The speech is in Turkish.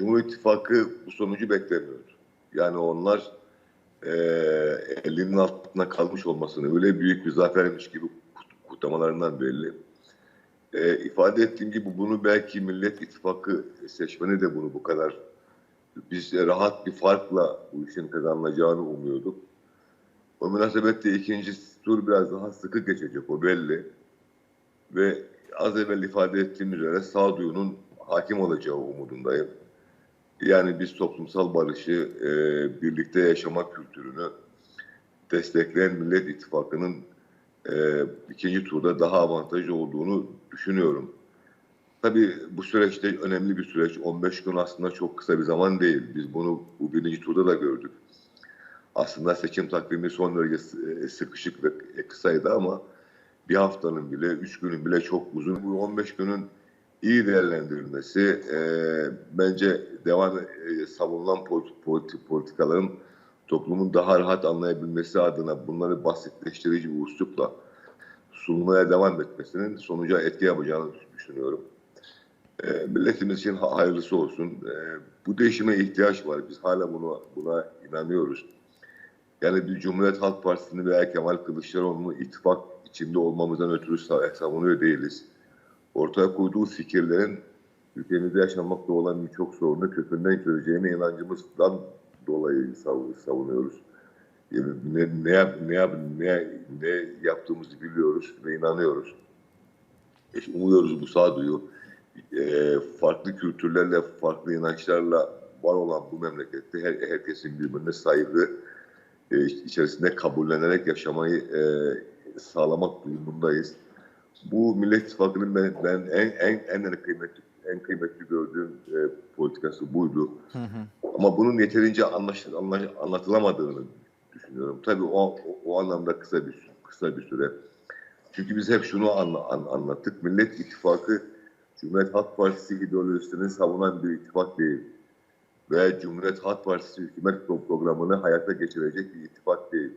Cumhur İttifakı bu sonucu beklemiyordu. Yani onlar e, elinin altına kalmış olmasını öyle büyük bir zafermiş gibi kut- kutlamalarından belli. E, ifade ettiğim gibi bunu belki Millet İttifakı seçmeni de bunu bu kadar biz rahat bir farkla bu işin kazanılacağını umuyorduk. O münasebetle ikinci tur biraz daha sıkı geçecek o belli. Ve az evvel ifade ettiğim üzere sağduyunun hakim olacağı umudundayım. Yani biz toplumsal barışı, e, birlikte yaşama kültürünü destekleyen Millet İttifakı'nın e, ikinci turda daha avantajlı olduğunu düşünüyorum. Tabii bu süreçte önemli bir süreç. 15 gün aslında çok kısa bir zaman değil. Biz bunu bu birinci turda da gördük. Aslında seçim takvimi son derece e, sıkışık ve kısaydı ama bir haftanın bile, üç günün bile çok uzun. Bu 15 günün iyi değerlendirilmesi e, bence devam e, savunulan politi- politi- politikaların toplumun daha rahat anlayabilmesi adına bunları basitleştirici bir üslupla sunmaya devam etmesinin sonuca etki yapacağını düşünüyorum. E, milletimiz için ha- hayırlısı olsun. E, bu değişime ihtiyaç var. Biz hala bunu buna inanıyoruz. Yani bir Cumhuriyet Halk Partisi'ni veya Kemal Kılıçdaroğlu'nu ittifak içinde olmamızdan ötürü sa- savunuyor değiliz. Ortaya koyduğu fikirlerin ülkemizde yaşanmakta olan birçok sorunu kökünden çözeceğine inancımızdan dolayı sav- savunuyoruz. Yani ne, ne, yap, ne, ne, ne yaptığımızı biliyoruz ve inanıyoruz. E, umuyoruz bu sağduyu e, farklı kültürlerle, farklı inançlarla var olan bu memlekette her, herkesin birbirine saygı e, içerisinde kabullenerek yaşamayı e, sağlamak durumundayız. Bu Millet İttifakı'nın ben, ben en, en, en kıymetli en kıymetli gördüğüm e, politikası buydu. Hı hı. Ama bunun yeterince anlaş, anlaş, anlatılamadığını düşünüyorum. Tabii o, o, anlamda kısa bir kısa bir süre. Çünkü biz hep şunu anla, an- anlattık. Millet İttifakı Cumhuriyet Halk Partisi ideolojisini savunan bir ittifak değil. Ve Cumhuriyet Halk Partisi hükümet pro- programını hayata geçirecek bir ittifak değil.